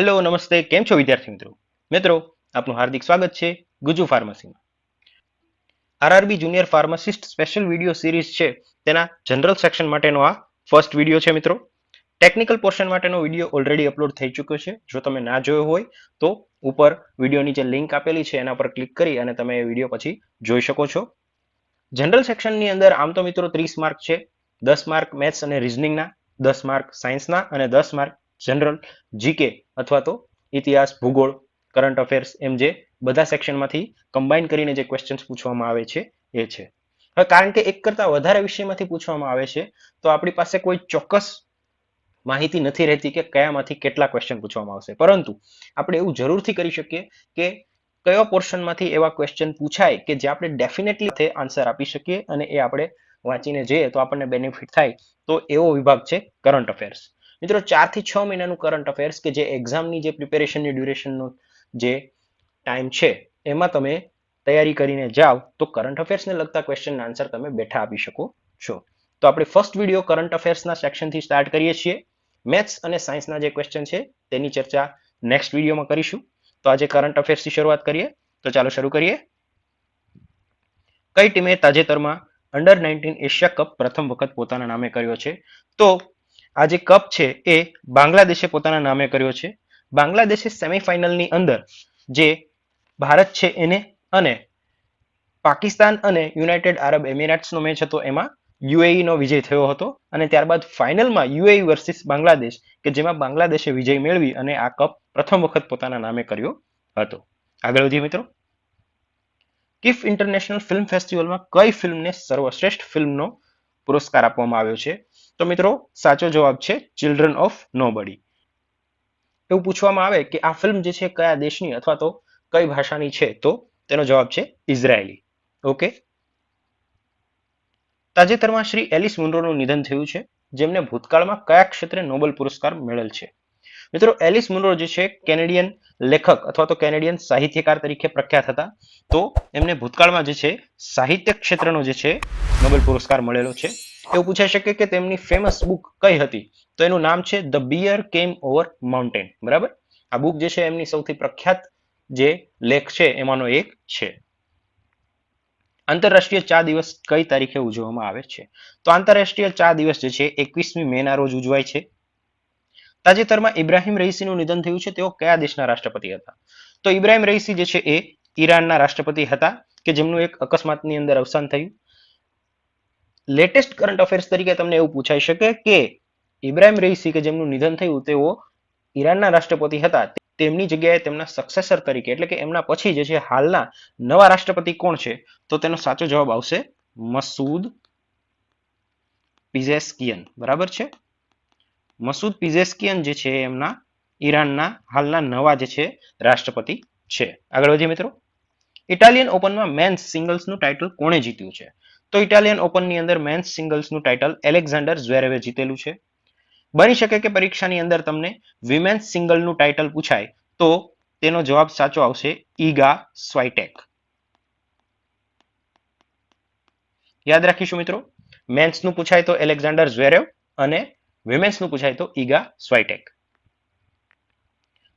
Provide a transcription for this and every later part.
Hello નમસ્તે. કેમ છો વિદ્યાર્થી મિત્રો? મિત્રો, આપનું હાર્દિક સ્વાગત છે Gujju ફાર્મસીમાં. RRB junior pharmacist special video series છે. તેના જનરલ સેક્શન માટેનો આ ફર્સ્ટ વીડિયો છે મિત્રો. ટેકનિકલ પોર્શન માટેનો વીડિયો ઓલરેડી અપલોડ થઈ ચૂક્યો છે. જો તમે ના જોયો હોય, તો ઉપર વિડીયોની જે લિંક આપેલી છે, એના પર ક્લિક કરી અને તમે એ વીડિયો પછી જોઈ શકો છો. જનરલ સેક્શનની અંદર આમ તો મિત્રો ત્રીસ માર્ક છે. દસ માર્ક મેથ્સ અને રિઝનિંગના, દસ માર્ક સાયન્સના અને દસ માર્ક જનરલ જીકે અથવા તો ઇતિહાસ, ભૂગોળ કરંટ અફેર્સ એમ જે બધા સેક્શનમાંથી કમ્બાઈન કરીને જે ક્વેશ્ચન્સ પૂછવામાં આવે છે એ છે. હવે કારણ કે એક કરતાં વધારે વિષયમાંથી પૂછવામાં આવે છે, તો આપણી પાસે કોઈ ચોક્કસ માહિતી નથી રહેતી કે કયામાંથી કેટલા ક્વેશ્ચન પૂછવામાં આવશે. પરંતુ આપણે એવું જરૂરથી કરી શકીએ કે કયો પોર્શનમાંથી એવા ક્વેશ્ચન પૂછાય કે જે આપણે ડેફિનેટલી આન્સર આપી શકીએ અને એ આપણે વાંચીને જઈએ તો આપણને બેનિફિટ થાય તો એવો વિભાગ છે કરંટ અફેર્સ મિત્રો ચારથી છ મહિનાનું કરંટ અફેર્સ કે જે એક્ઝામની જે પ્રિપેરેશનની ડ્યુરેશનનો જે ટાઈમ છે, એમાં તમે તૈયારી કરીને જાઓ, તો કરંટ અફેર્સને લગતા ક્વેશ્ચનના આન્સર તમે બેઠા આપી શકો છો. તો આપણે ફર્સ્ટ વીડિયો કરંટ અફેર્સના સેક્શનથી સ્ટાર્ટ કરીએ છીએ. મેથ્સ અને સાયન્સના જે ક્વેશ્ચન છે, તેની ચર્ચા નેક્સ્ટ વિડીયોમાં કરીશું. તો આજે કરંટ અફેર્સથી શરૂઆત કરીએ. તો ચાલો શરૂ કરીએ. કઈ ટીમે તાજેતરમાં અંડર નાઇન્ટીન એશિયા કપ પ્રથમ વખત પોતાના નામે કર્યો છે? તો આ જે કપ છે એ બાંગ્લાદેશે પોતાના નામે કર્યો છે. બાંગ્લાદેશે સેમીફાઇનલની અંદર જે ભારત છે એને અને પાકિસ્તાન અને યુનાઇટેડ આરબ એમિરેટ્સનો મેચ હતો એમાં યુએઈનો વિજય થયો હતો અને ત્યારબાદ ફાઇનલમાં યુએઈ વર્સિસ બાંગ્લાદેશ કે જેમાં બાંગ્લાદેશે વિજય મેળવી અને આ કપ પ્રથમ વખત પોતાના નામે કર્યો હતો. આગળ વધીએ મિત્રો. કિફ ઇન્ટરનેશનલ ફિલ્મ ફેસ્ટિવલમાં કઈ ફિલ્મને સર્વશ્રેષ્ઠ ફિલ્મનો પુરસ્કાર આપવામાં આવ્યો છે? તો મિત્રો, સાચો જવાબ છે ચિલ્ડ્રન ઓફ નો બડી એવું પૂછવામાં આવે કે આ ફિલ્મ જે છે કયા દેશની અથવા તો કઈ ભાષાની છે? તો તેનો જવાબ છે ઇઝરાયેલી. ઓકે? તાજેતરમાં શ્રી એલિસ મુન્રોનું નિધન થયું છે, જેમને ભૂતકાળમાં કયા ક્ષેત્રે નોબેલ પુરસ્કાર મેળવેલ છે? મિત્રો, એલિસ મુન્રો જે છે કેનેડિયન લેખક અથવા તો કેનેડિયન સાહિત્યકાર તરીકે પ્રખ્યાત હતા, તો એમને ભૂતકાળમાં જે છે સાહિત્ય ક્ષેત્રનો જે છે નોબેલ પુરસ્કાર મળેલો છે. એવું પૂછાઈ શકે કે તેમની ફેમસ બુક કઈ હતી? તો એનું નામ છે the bear came over mountain બરાબર? આ બુક જે છે, એમની સૌથી પ્રખ્યાત જે લેખ છે, એમાંનો એક છે. આંતરરાષ્ટ્રીય ચા દિવસ કઈ તારીખે ઉજવવામાં આવે છે? તો આંતરરાષ્ટ્રીય ચા દિવસ જે છે, એકવીસમી મે ના રોજ ઉજવાય છે. તાજેતરમાં ઇબ્રાહિમ રઈસીનું નિધન થયું છે, તેઓ કયા દેશના રાષ્ટ્રપતિ હતા? તો ઇબ્રાહિમ રઈસી જે છે, એ ઈરાનના રાષ્ટ્રપતિ હતા, કે જેમનું એક અકસ્માતની અંદર અવસાન થયું. લેટેસ્ટ કરંટ અફેર્સ તરીકે તમને એવું પૂછાઈ શકે કે ઇબ્રાહિમ રઈસી કે જેમનું નિધન થયું, તેઓ ઈરાનના રાષ્ટ્રપતિ હતા. તેમની જગ્યાએ તેમના સક્સેસર તરીકે, એટલે કે એમના પછી જે છે, હાલના નવા રાષ્ટ્રપતિ કોણ છે? તો તેનો સાચો જવાબ આવશે મસૂદ પિઝેસ્કિયન. બરાબર છે? મસૂદ પિઝેસ્કિયન જે છે, એમના ઈરાનના હાલના નવા જે છે, રાષ્ટ્રપતિ છે. આગળ વધીએ મિત્રો. ઇટાલિયન ઓપનમાં મેન્સ સિંગલ્સનું ટાઇટલ કોણે જીત્યું છે? તો ઇટાલિયન ઓપનની અંદર મેન્સ સિંગલ્સનું ટાઇટલ એલેક્ઝાન્ડર ઝ્વેરેવે જીતેલું છે. બની શકે કે પરીક્ષાની અંદર તમને વિમેન્સ સિંગલનું ટાઇટલ પૂછાય, તો તેનો જવાબ સાચો આવશે ઈગા સ્વાઇટેક. યાદ રાખીશું મિત્રો, મેન્સનું પૂછાય તો એલેક્ઝાન્ડર ઝ્વેરેવ અને વિમેન્સનું પૂછાય તો ઈગા સ્વાઇટેક.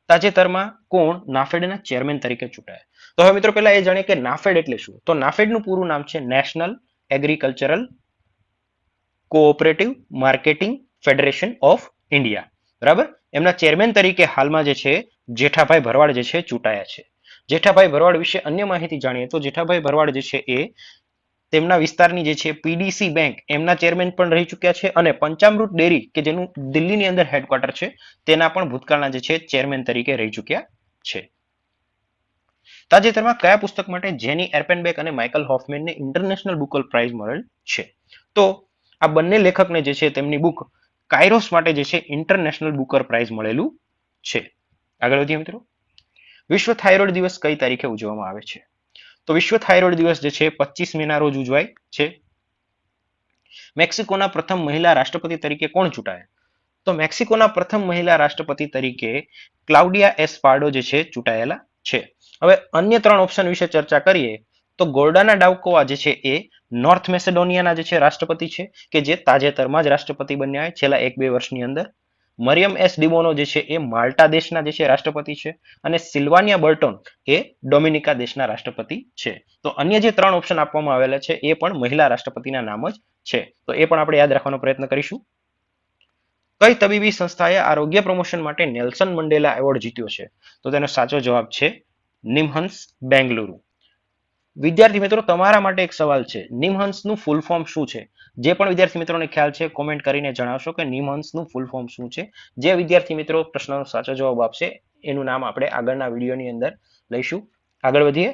તાજેતરમાં કોણ નાફેડના ચેરમેન તરીકે ચૂંટાયા? તો હવે મિત્રો પહેલા એ જાણીએ કે નાફેડ એટલે શું? તો નાફેડનું પૂરું નામ છે national agricultural cooperative marketing federation of India બરાબર? એમના ચેરમેન તરીકે હાલમાં જે છે, જેઠાભાઈ ભરવાડ જે છે, ચૂંટાયા છે. જેઠાભાઈ ભરવાડ વિશે અન્ય માહિતી જાણીએ તો જેઠાભાઈ ભરવાડ જે છે એ તેમના વિસ્તારની જે છે પીડીસી બેંક એમના ચેરમેન પણ રહી ચૂક્યા છે અને પંચામૃત ડેરી કે જેનું દિલ્હીની અંદર હેડક્વાર્ટર છે, તેના પણ ભૂતકાળના જે છે ચેરમેન તરીકે રહી ચૂક્યા છે. તાજેતરમાં કયા પુસ્તક માટે જેની એરપેનબેક અને માઇકલ હોફમેનને ઇન્ટરનેશનલ બુકલ પ્રાઇઝ મળેલ છે? તો આ બંને લેખકને જે છે તેમની બુક કાયરોસ માટે જે છે ઇન્ટરનેશનલ બુકર પ્રાઇઝ મળેલું છે. આગળ વધીએ મિત્રો. વિશ્વ થાઇરોઇડ દિવસ કઈ તારીખે ઉજવવામાં આવે છે? તો વિશ્વ થાઇરોઇડ દિવસ જે છે પચીસ મેના રોજ ઉજવાય છે. મેક્સિકોના પ્રથમ મહિલા રાષ્ટ્રપતિ તરીકે કોણ ચૂંટાયા? તો મેક્સિકોના પ્રથમ મહિલા રાષ્ટ્રપતિ તરીકે ક્લાઉડિયા એસ પાર્ડો જે છે ચૂંટાયેલા છે. હવે અન્ય ત્રણ ઓપ્શન વિશે ચર્ચા કરીએ, તો ગોર્ડાના ડાઉકોવા જે છે એ નોર્થ મેસેડોનિયાના જે છે રાષ્ટ્રપતિ છે, કે જે તાજેતરમાં જ રાષ્ટ્રપતિ બન્યા છેલ્લા એક બે વર્ષની અંદર. મરિયમ એસ ડિમોનો જે છે એ માલ્ટા દેશના જે છે રાષ્ટ્રપતિ છે અને સિલ્વાનિયા બર્ટોન એ ડોમિનિકા દેશના રાષ્ટ્રપતિ છે. તો અન્ય જે ત્રણ ઓપ્શન આપવામાં આવેલા છે એ પણ મહિલા રાષ્ટ્રપતિના નામ જ છે. તો એ પણ આપણે યાદ રાખવાનો પ્રયત્ન કરીશું. કઈ તબીબી સંસ્થાએ આરોગ્ય પ્રમોશન માટે નેલ્સન મંડેલા એવોર્ડ જીત્યો છે? તો તેનો સાચો જવાબ છે નિમહંસ બેંગલુરુ. વિદ્યાર્થી મિત્રો, તમારા માટે એક સવાલ છે. નિમહંસનું ફૂલ ફોર્મ શું છે? જે પણ વિદ્યાર્થી મિત્રોને ખ્યાલ છે કોમેન્ટ કરીને જણાવશો કે નિમહંસનું ફૂલ ફોર્મ શું છે? જે વિદ્યાર્થી મિત્રો પ્રશ્નનો સાચો જવાબ આપશે, એનું નામ આપણે આગળના વિડીયોની અંદર લઈશું. આગળ વધીએ.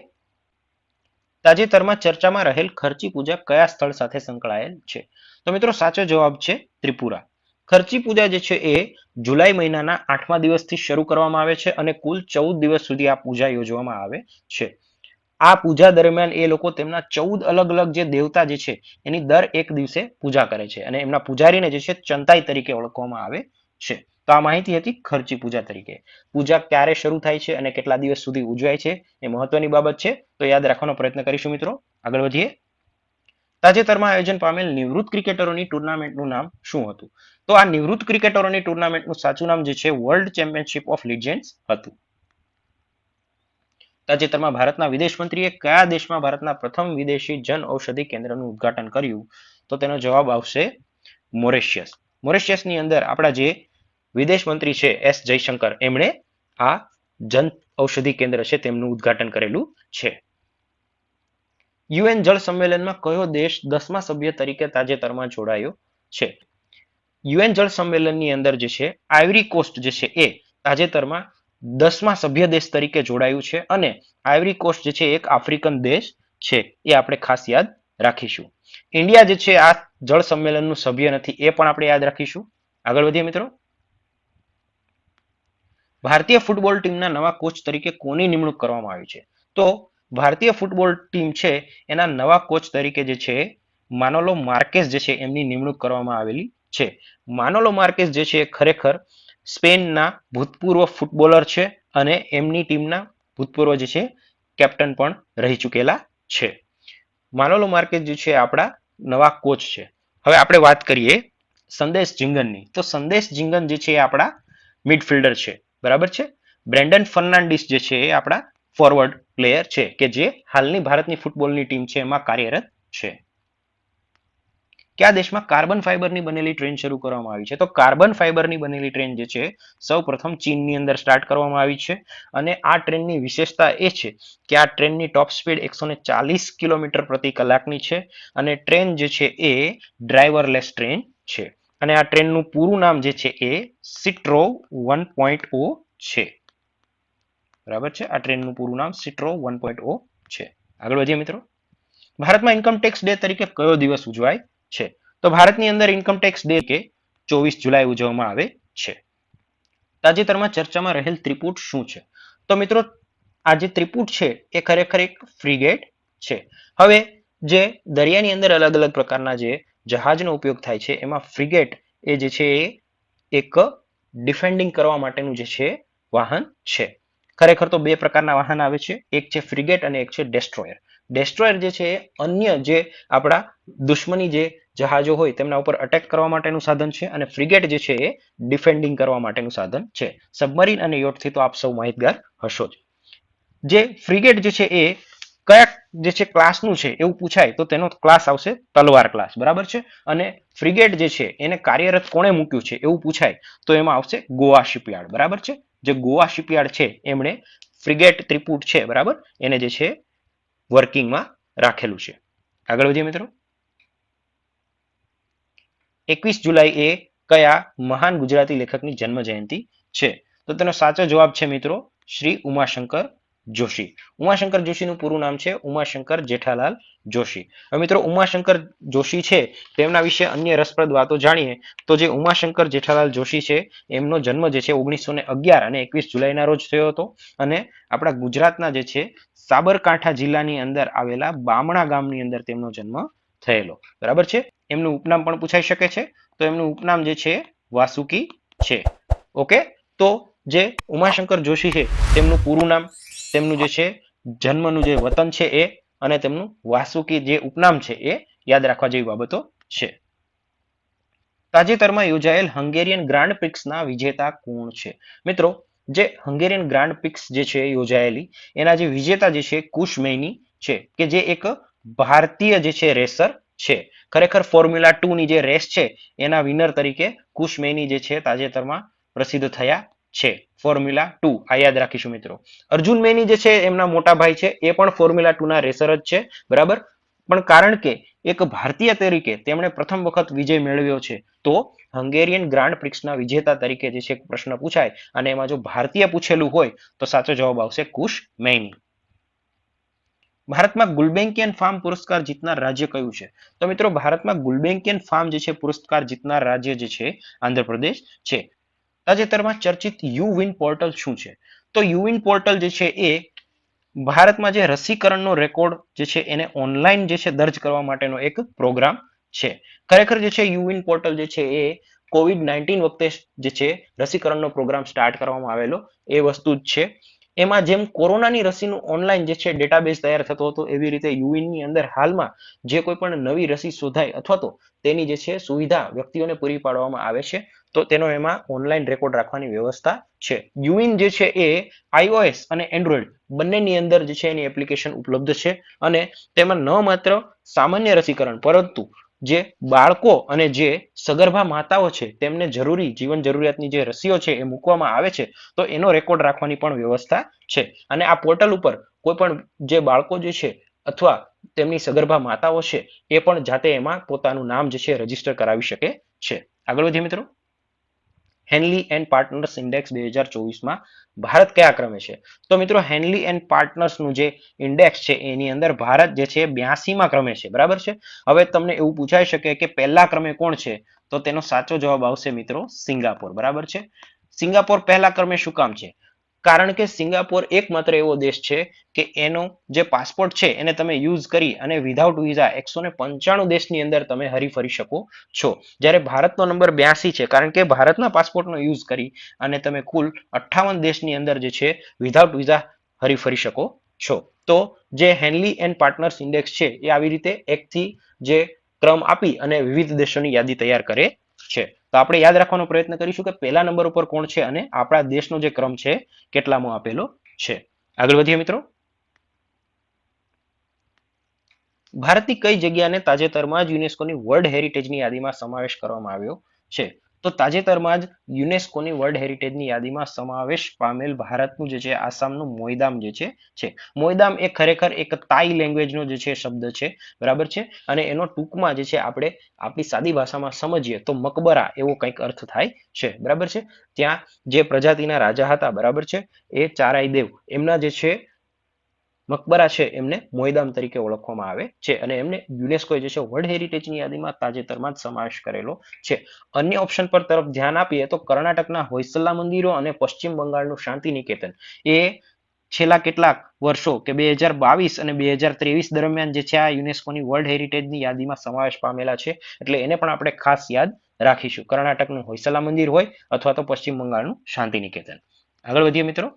તાજેતરમાં ચર્ચામાં રહેલ ખર્ચી પૂજા કયા સ્થળ સાથે સંકળાયેલ છે? તો મિત્રો, સાચો જવાબ છે ત્રિપુરા. ખર્ચી પૂજા જે છે એ જુલાઈ મહિનાના આઠમા દિવસથી શરૂ કરવામાં આવે છે અને કુલ ચૌદ દિવસ સુધી આ પૂજા યોજવામાં આવે છે. આ પૂજા દરમિયાન એ લોકો તેમના ચૌદ અલગ અલગ જે દેવતા જે છે એની દર એક દિવસે પૂજા કરે છે અને એમના પૂજારીને જે છે ચંતાઈ તરીકે ઓળખવામાં આવે છે. તો આ માહિતી હતી ખર્ચી પૂજા તરીકે. પૂજા ક્યારે શરૂ થાય છે અને કેટલા દિવસ સુધી ઉજવાય છે એ મહત્વની બાબત છે. તો યાદ રાખવાનો પ્રયત્ન કરીશું મિત્રો. આગળ વધીએ. તાજેતરમાં આયોજન પામેલ નિવૃત્ત ક્રિકેટરોની ટુર્નામેન્ટનું નામ શું હતું? તો આ નિવૃત્ત ક્રિકેટરોની ટુર્નામેન્ટનું સાચું નામ જે છે વર્લ્ડ ચેમ્પિયનશિપ ઓફ લિજેન્ડ્સ હતું. તાજેતરમાં ભારતના વિદેશ મંત્રીએ કયા દેશમાં ભારતના પ્રથમ વિદેશી જન ઔષધિ કેન્દ્રનું ઉદ્ઘાટન કર્યું? તો તેનો જવાબ આવશે મોરેશિયસ. મોરેશિયસની અંદર આપણા જે વિદેશ મંત્રી છે, એસ જયશંકર, એમણે આ જન ઔષધિ કેન્દ્ર છે, તેમનું ઉદ્ઘાટન કરેલું છે. યુએન જળ સંમેલનમાં કયો દેશ દસમા સભ્ય તરીકે તાજેતરમાં જોડાયો છે? યુએન જળ સંમેલનની અંદર જે છે, આઇવરી કોસ્ટ જે છે એ તાજેતરમાં દસમા સભ્ય દેશ તરીકે જોડાયું છે અને આઇવરી કોસ્ટ જે છે એક આફ્રિકન દેશ છે, એ આપણે ખાસ યાદ રાખીશું. ઇન્ડિયા જે છે આ જળ સંમેલનનું સભ્ય નથી, એ પણ આપણે યાદ રાખીશું. આગળ વધીએ મિત્રો. ભારતીય ફૂટબોલ ટીમના નવા કોચ તરીકે કોની નિમણૂક કરવામાં આવી છે? તો ભારતીય ફૂટબોલ ટીમ છે, એના નવા કોચ તરીકે જે છે, માનોલો માર્કેસ જે છે, એમની નિમણૂક કરવામાં આવેલી છે. માનોલો માર્કેસ જે છે ખરેખર સ્પેનના ભૂતપૂર્વ ફૂટબોલર છે અને એમની ટીમના ભૂતપૂર્વ જે છે કેપ્ટન પણ રહી ચૂકેલા છે. માનોલો માર્કેસ જે છે, આપણા નવા કોચ છે. હવે આપણે વાત કરીએ સંદેશ જીંગનની. તો સંદેશ જીંગન જે છે, એ આપણા મિડફિલ્ડર છે. બરાબર છે? બ્રેન્ડન ફર્નાન્ડિસ જે છે, એ આપણા ફોરવર્ડ પ્લેયર છે કે જે હાલની ભારતની ફૂટબોલની ટીમ છે એમાં કાર્યરત છે. કયા દેશમાં કાર્બન ફાઇબરની બનેલી ટ્રેન શરૂ કરવામાં આવી છે? તો કાર્બન ફાઇબરની બનેલી ટ્રેન જે છે સૌ પ્રથમ ચીનની અંદર સ્ટાર્ટ કરવામાં આવી છે અને આ ટ્રેનની વિશેષતા એ છે કે આ ટ્રેનની ટોપ સ્પીડ એકસો ચાલીસ કિલોમીટર પ્રતિ કલાકની છે અને ટ્રેન જે છે એ ડ્રાઈવરલેસ ટ્રેન છે. અને આ ટ્રેનનું પૂરું નામ જે છે એ સિટ્રો વન પોઈન્ટ ઓ છે. બરાબર છે? આ ટ્રેનનું પૂરું નામ સિટ્રો વન ઓ છે. આગળ વધીએ મિત્રો. ભારતમાં ઇન્કમ ટેક્સ ડે તરીકે કયો દિવસ ઉજવાય છે? તો ભારતની અંદર ઇન્કમ ટેક્સ ડે કે ચોવીસ જુલાઈ ઉજવવામાં આવે છે. તાજેતરમાં ચર્ચામાં રહેલ ત્રિપુટ શું છે? તો મિત્રો, આ જે ત્રિપુટ છે, એ ખરેખર એક ફ્રીગેટ છે. હવે, જે દરિયાની અંદર અલગ અલગ પ્રકારના જે જહાજનો ઉપયોગ થાય છે, એમાં ફ્રીગેટ એ જે છે, એ એક ડિફેન્ડિંગ કરવા માટેનું જે છે, વાહન છે. ખરેખર તો બે પ્રકારના વાહન આવે છે. એક છે ફ્રિગેટ અને એક છે ડેસ્ટ્રોયર ડેસ્ટ્રોયર જે છે એ અન્ય જે આપણા દુશ્મની જે જહાજો હોય તેમના ઉપર અટેક કરવા માટેનું સાધન છે અને ફ્રિગેટ જે છે એ ડિફેન્ડિંગ કરવા માટેનું સાધન છે. સબમરીન અને યોટથી તો આપ સૌ માહિતગાર હશો જ. જે ફ્રિગેટ જે છે એ કયા જે છે ક્લાસનું છે એવું પૂછાય તો તેનો ક્લાસ આવશે તલવાર ક્લાસ બરાબર છે? અને ફ્રિગેટ જે છે એને કાર્યરત કોણે મૂક્યું છે એવું પૂછાય તો એમાં આવશે ગોવા શિપયાર્ડ. બરાબર છે? જે ગોવા શિપયાર્ડ છે, એમણે ફ્રિગેટ ત્રિપુટ છે, બરાબર? એને જે છે, વર્કિંગમાં રાખેલું છે. આગળ વધીએ મિત્રો. એકવીસ જુલાઈ એ કયા મહાન ગુજરાતી લેખકની જન્મ જયંતિ છે? તો તેનો સાચો જવાબ છે મિત્રો, શ્રી ઉમાશંકર જોશી. ઉમાશંકર જોશીનું પૂરું નામ છે ઉમાશંકર જેઠાલાલ જોશી. હવે મિત્રો, ઉમાશંકર જોશી છે, તેમના વિશે અન્ય રસપ્રદ વાતો જાણીએ તો જે ઉમાશંકર જેઠાલાલ જોશી છે, એમનો જન્મ જે છે ઓગણીસો ને અગિયાર અને એકવીસ જુલાઈના રોજ થયો હતો અને આપણા ગુજરાતના જે છે સાબરકાંઠા જિલ્લાની અંદર આવેલા બામણા ગામની અંદર તેમનો જન્મ થયેલો. બરાબર છે? એમનું ઉપનામ પણ પૂછાઈ શકે છે. તો એમનું ઉપનામ જે છે વાસુકી છે. ઓકે? તો જે ઉમાશંકર જોશી છે, તેમનું પૂરું નામ તેમનું જે છે, જન્મનું જે વતન છે એ અને તેમનું વાસુકી જે ઉપનામ છે એ યાદ રાખવા જેવી બાબતો છે. તાજેતરમાં યોજાયેલ હંગેરિયન ગ્રાન્ડ પ્રિક્સના વિજેતા કોણ છે? મિત્રો, જે હંગેરિયન ગ્રાન્ડ પ્રિક્સ જે છે યોજાયેલી, એના જે વિજેતા જે છે કુશ મૈની છે, કે જે એક ભારતીય જે છે રેસર છે. ખરેખર ફોર્મ્યુલા ટુ ની જે રેસ છે, એના વિનર તરીકે કુશ મૈની જે છે તાજેતરમાં પ્રસિદ્ધ થયા છે ફોર્મ્યુલા ટુ આ યાદ રાખીશું મિત્રો. અર્જુન મેની જે છે, એમના મોટા ભાઈ છે, એ પણ ફોર્મ્યુલા ટુ ના રેસર જ છે, બરાબર? પણ કારણ કે એક ભારતીય તરીકે તેમણે પ્રથમ વખત વિજય મેળવ્યો છે, તો હંગેરિયન ગ્રાન્ડ પ્રિક્સના વિજેતા તરીકે જે છે પ્રશ્ન પૂછાય અને એમાં જો ભારતીય પૂછેલું હોય, તો સાચો જવાબ આવશે કુશ મૈની. ભારતમાં ગુલબેન્કિયન ફાર્મ પુરસ્કાર જીતનાર રાજ્ય કયું છે? તો મિત્રો, ભારતમાં ગુલબેન્કિયન ફાર્મ જે છે, પુરસ્કાર જીતનાર રાજ્ય જે છે, આંધ્રપ્રદેશ છે. તાજેતરમાં ચર્ચિત યુવિન પોર્ટલ શું છે? તો યુવિન પોર્ટલ જે છે એ ભારતમાં જે રસીકરણનો રેકોર્ડ જે છે એને ઓનલાઈન જે છે દર્જ કરવા માટેનો એક પ્રોગ્રામ છે. ખરેખર જે છે યુવિન પોર્ટલ જે છે એ કોવિડ નાઇન્ટીન વખતે જે છે રસીકરણનો પ્રોગ્રામ સ્ટાર્ટ કરવામાં આવેલો એ વસ્તુ જ છે. એમાં જેમ કોરોનાની રસીનું ઓનલાઈન જે છે ડેટાબેઝ તૈયાર થતો હતો, એવી રીતે યુવિનની અંદર હાલમાં જે કોઈ પણ નવી રસી શોધાય અથવા તો તેની જે છે સુવિધા વ્યક્તિઓને પૂરી પાડવામાં આવે છે, તો તેનો એમાં ઓનલાઈન રેકોર્ડ રાખવાની વ્યવસ્થા છે. યુવિન જે છે એ આઈઓએસ અને એન્ડ્રોઈડ બંનેની અંદર જે છે એની એપ્લિકેશન ઉપલબ્ધ છે અને તેમાં ન માત્ર સામાન્ય રસીકરણ, પરંતુ જે બાળકો અને જે સગર્ભા માતાઓ છે, તેમને જરૂરી જીવન જરૂરિયાતની જે રસીઓ છે એ મૂકવામાં આવે છે, તો એનો રેકોર્ડ રાખવાની પણ વ્યવસ્થા છે. અને આ પોર્ટલ ઉપર કોઈ પણ જે બાળકો જે છે અથવા તેમની સગર્ભા માતાઓ છે, એ પણ જાતે એમાં પોતાનું નામ જે છે રજિસ્ટર કરાવી શકે છે. આગળ વધીએ મિત્રો. હેનલી એન્ડ પાર્ટનર્સ ઇન્ડેક્સ બે હજાર ચોવીસમાં ભારત કયા ક્રમે છે? તો મિત્રો, હેનલી એન્ડ પાર્ટનર્સનું જે ઇન્ડેક્સ છે, એની અંદર ભારત જે છે, બ્યાસીમાં ક્રમે છે. બરાબર છે? હવે તમને એવું પૂછાઈ શકે કે પહેલા ક્રમે કોણ છે? તો તેનો સાચો જવાબ આવશે મિત્રો, સિંગાપોર. બરાબર છે? સિંગાપોર પહેલા ક્રમે શું કામ છે? કારણ કે સિંગાપોર એકમાત્ર એવો દેશ છે કે એનો જે પાસપોર્ટ છે એને તમે યુઝ કરી અને વિધાઉટ વિઝા એકસો ને પંચાણું દેશની અંદર તમે હરી ફરી શકો છો. જ્યારે ભારતનો નંબર બ્યાસી છે, કારણ કે ભારતના પાસપોર્ટનો યુઝ કરી અને તમે કુલ અઠ્ઠાવન દેશની અંદર જે છે વિધાઉટ વિઝા હરી ફરી શકો છો. તો જે હેનલી એન્ડ પાર્ટનર્સ ઇન્ડેક્સ છે, એ આવી રીતે એકથી જે ક્રમ આપી અને વિવિધ દેશોની યાદી તૈયાર કરે છે. તો આપણે યાદ રાખવાનો પ્રયત્ન કરીશું કે પહેલા નંબર ઉપર કોણ છે અને આપણા દેશનો જે ક્રમ છે કેટલામો આપેલો છે. આગળ વધીએ મિત્રો. ભારતની કઈ જગ્યાને તાજેતરમાં જ યુનેસ્કોની વર્લ્ડ હેરિટેજની યાદીમાં સમાવેશ કરવામાં આવ્યો છે? તો તાજેતરમાં જ યુનેસ્કોની વર્લ્ડ હેરિટેજની યાદીમાં સમાવેશ પામેલ ભારતનું જે છે, આસામનું મોયદામ જે છે મોયદામ એ ખરેખર એક તાઈ લેંગ્વેજનો જે છે, શબ્દ છે. બરાબર છે? અને એનો ટૂંકમાં જે છે, આપણે આપણી સાદી ભાષામાં સમજીએ તો મકબરા એવો કંઈક અર્થ થાય છે. બરાબર છે? ત્યાં જે પ્રજાતિના રાજા હતા, બરાબર છે? એ ચારાઈ દેવ એમના જે છે મકબરા છે એમને મોયદામ તરીકે ઓળખવામાં આવે છે અને એમને યુનેસ્કો જે છે વર્લ્ડ હેરિટેજની યાદીમાં તાજેતરમાં જ સમાવેશ કરેલો છે. અન્ય ઓપ્શન પર તરફ ધ્યાન આપીએ તો કર્ણાટકના હોયસલા મંદિરો અને પશ્ચિમ બંગાળનું શાંતિ નિકેતન એ છેલ્લા કેટલાક વર્ષો કે બે હજાર બાવીસ અને બે હજાર ત્રેવીસ દરમિયાન જે છે આ યુનેસ્કોની વર્લ્ડ હેરિટેજની યાદીમાં સમાવેશ પામેલા છે એટલે એને પણ આપણે ખાસ યાદ રાખીશું. કર્ણાટકનું હોયસલા મંદિર હોય અથવા તો પશ્ચિમ બંગાળનું શાંતિ નિકેતન આગળ વધીએ મિત્રો.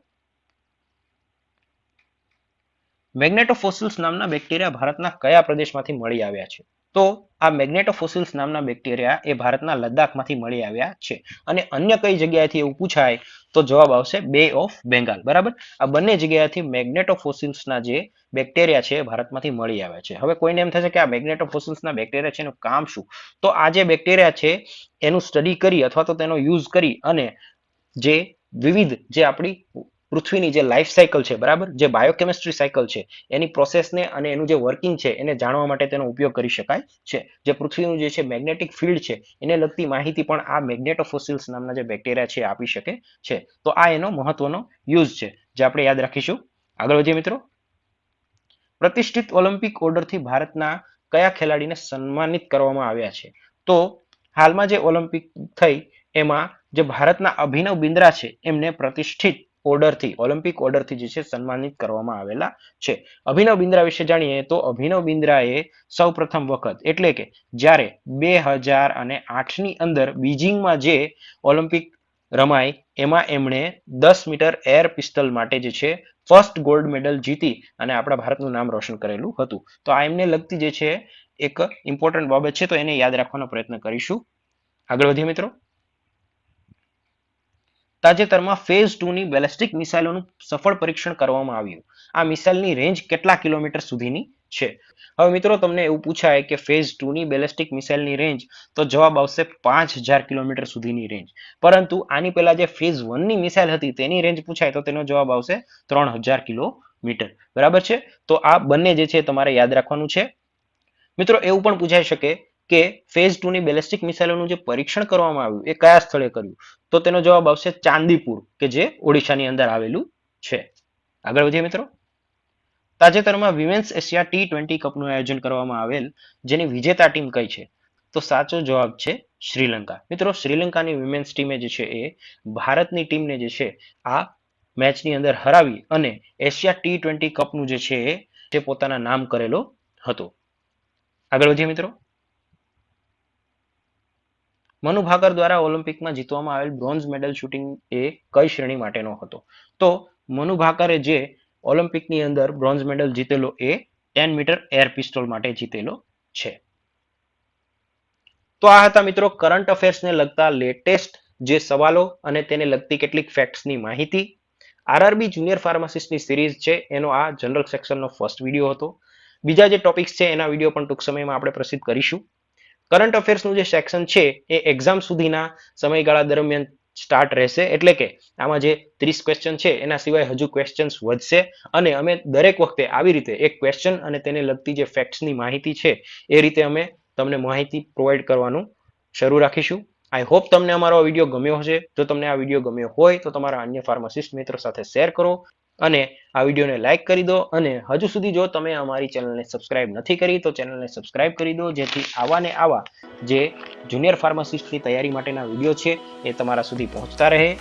મેગ્નેટોફોસિલ્સ નામના બેક્ટેરિયા ભારતના કયા પ્રદેશમાંથી મળી આવ્યા છે? તો આ મેગ્નેટોફોસિલ્સ નામના બેક્ટેરિયા એ ભારતના લદ્દાખમાંથી મળી આવ્યા છે. અને અન્ય કઈ જગ્યાએથી એવું પૂછાય તો જવાબ આવશે બે ઓફ બેંગાલ. બરાબર? આ બંને જગ્યાએથી મેગ્નેટોફોસિલ્સના જે બેક્ટેરિયા છે ભારતમાંથી મળી આવ્યા છે. હવે કોઈને એમ થશે કે આ મેગ્નેટોફોસિલ્સના બેક્ટેરિયા છે, એનું કામ શું? તો આ જે બેક્ટેરિયા છે, એનું સ્ટડી કરી અથવા તો તેનો યુઝ કરી અને જે વિવિધ જે આપણી પૃથ્વીની જે લાઈફ સાયકલ છે, બરાબર? જે બાયોકેમિસ્ટ્રી સાયકલ છે, એની પ્રોસેસને અને એનું જે વર્કિંગ છે, એને જાણવા માટે તેનો ઉપયોગ કરી શકાય છે. જે પૃથ્વીનું જે છે મેગ્નેટિક ફિલ્ડ છે, એને લગતી માહિતી પણ આ મેગ્નેટોફોસિલ્સ નામના જે બેક્ટેરિયા છે આપી શકે છે. તો આ એનો મહત્વનો યુઝ છે, જે આપણે યાદ રાખીશું. આગળ વધીએ મિત્રો. પ્રતિષ્ઠિત ઓલિમ્પિક ઓર્ડરથી ભારતના કયા ખેલાડીને સન્માનિત કરવામાં આવ્યા છે? તો હાલમાં જે ઓલિમ્પિક થઈ, એમાં જે ભારતના અભિનવ બિંદ્રા છે, એમને પ્રતિષ્ઠિત ઓર્ડરથી, ઓલિમ્પિક ઓર્ડરથી જે છે સન્માનિત કરવામાં આવેલા છે. અભિનવ બિંદ્રા વિશે જાણીએ તો અભિનવ બિંદ્રાએ સૌ પ્રથમ વખત, એટલે કે જ્યારે બે હજાર અને આઠની અંદર બીજિંગમાં જે ઓલિમ્પિક રમાય એમાં એમણે દસ મીટર એર પિસ્તલ માટે જે છે ફર્સ્ટ ગોલ્ડ મેડલ જીતી અને આપણા ભારતનું નામ રોશન કરેલું હતું. તો આ એમને લગતી જે છે એક ઇમ્પોર્ટન્ટ બાબત છે, તો એને યાદ રાખવાનો પ્રયત્ન કરીશું. આગળ વધીએ મિત્રો. તાજેતરમાં ફેઝ ટુની બેલેસ્ટિક મિસાઇલોનું સફળ પરીક્ષણ કરવામાં આવ્યું. આ મિસાઇલની રેન્જ કેટલા કિલોમીટર સુધીની છે? હવે મિત્રો તમને એવું પૂછાય કે ફેઝ ટુની બેલેસ્ટિક મિસાઇલની રેન્જ તો જવાબ આવશે પાંચ હજાર કિલોમીટર સુધીની રેન્જ પરંતુ આની પહેલા જે ફેઝ વનની મિસાઇલ હતી તેની રેન્જ પૂછાય તો તેનો જવાબ આવશે ત્રણ હજાર કિલોમીટર. બરાબર છે? તો આ બંને જે છે તમારે યાદ રાખવાનું છે. મિત્રો એવું પણ પૂછાઈ શકે કે ફેઝ ટુ ની બેલેસ્ટિક મિસાઇલોનું જે પરીક્ષણ કરવામાં આવ્યું, એ કયા સ્થળે કર્યું? તો તેનો જવાબ આવશે ચાંદીપુર, કે જે ઓડિશાની અંદર આવેલું છે. આગળ વધીએ મિત્રો. તાજેતરમાં વિમેન્સ એશિયા ટી ટ્વેન્ટી કપનું આયોજન કરવામાં આવેલ, જેની વિજેતા ટીમ કઈ છે? તો સાચો જવાબ છે શ્રીલંકા. મિત્રો, શ્રીલંકાની વિમેન્સ ટીમે જે છે એ ભારતની ટીમને જે છે, આ મેચની અંદર હરાવી અને એશિયા ટી ટ્વેન્ટી કપનું જે છે એ પોતાના નામ કરેલો હતો. આગળ વધીએ મિત્રો. મનુ ભાકર દ્વારા ઓલિમ્પિકમાં જીતવામાં આવેલ બ્રોન્ઝ મેડલ શૂટિંગ એ કઈ શ્રેણી માટેનો હતો? તો મનુ ભાકરે જે ઓલિમ્પિકની અંદર બ્રોન્ઝ મેડલ જીતેલો એ ટેન મીટર એર પિસ્તોલ માટે જીતેલો છે. તો આ હતા મિત્રો કરંટ અફેર્સને લગતા લેટેસ્ટ જે સવાલો અને તેને લગતી કેટલીક ફેક્ટ્સની માહિતી. આરઆરબી જુનિયર ફાર્માસિસ્ટની સિરીઝ છે, એનો આ જનરલ સેક્શનનો ફર્સ્ટ વીડિયો હતો. બીજા જે ટોપિક્સ છે, એના વીડિયો પણ ટૂંક સમયમાં આપણે પ્રસિદ્ધ કરીશું. કરંટ અફેર્સનું જે સેક્શન છે, એ એક્ઝામ સુધીના સમયગાળા દરમિયાન સ્ટાર્ટ રહેશે. એટલે કે આમાં જે ત્રીસ ક્વેશ્ચન છે, એના સિવાય હજુ ક્વેશ્ચન્સ વધશે. અને અમે દરેક વખતે આવી રીતે એક ક્વેશ્ચન અને તેને લગતી જે ફેક્ટ્સની માહિતી છે, એ રીતે અમે તમને માહિતી પ્રોવાઈડ કરવાનું શરૂ રાખીશું. આઈ હોપ તમને અમારો વીડિયો ગમ્યો હશે. જો તમને આ વીડિયો ગમ્યો હોય, તો તમારા અન્ય ફાર્માસિસ્ટ મિત્રો સાથે શેર કરો. અને આ વિડીયોને લાઇક કરી દો અને હજુ સુધી જો તમે અમારી ચેનલને સબસ્ક્રાઇબ નથી કરી, તો ચેનલને સબસ્ક્રાઇબ કરી દો, જેથી આવા ને આવા જે જુનિયર ફાર્માસિસ્ટની તૈયારી માટેના વીડિયો છે, એ તમારા સુધી પહોંચતા રહે.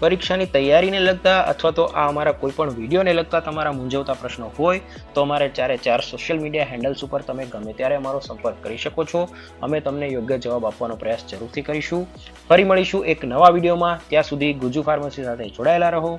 પરીક્ષાની તૈયારીને લગતા અથવા તો આ અમારા કોઈ પણ વિડીયોને લગતા તમારા મૂંઝવતા પ્રશ્નો હોય, તો અમારે ચારે ચાર સોશિયલ મીડિયા હેન્ડલ્સ ઉપર તમે ગમે ત્યારે અમારો સંપર્ક કરી શકો છો. અમે તમને યોગ્ય જવાબ આપવાનો પ્રયાસ જરૂરથી કરીશું. ફરી મળીશું એક નવા વિડીયોમાં. ત્યાં સુધી ગુજુ ફાર્મસી સાથે જોડાયેલા રહો.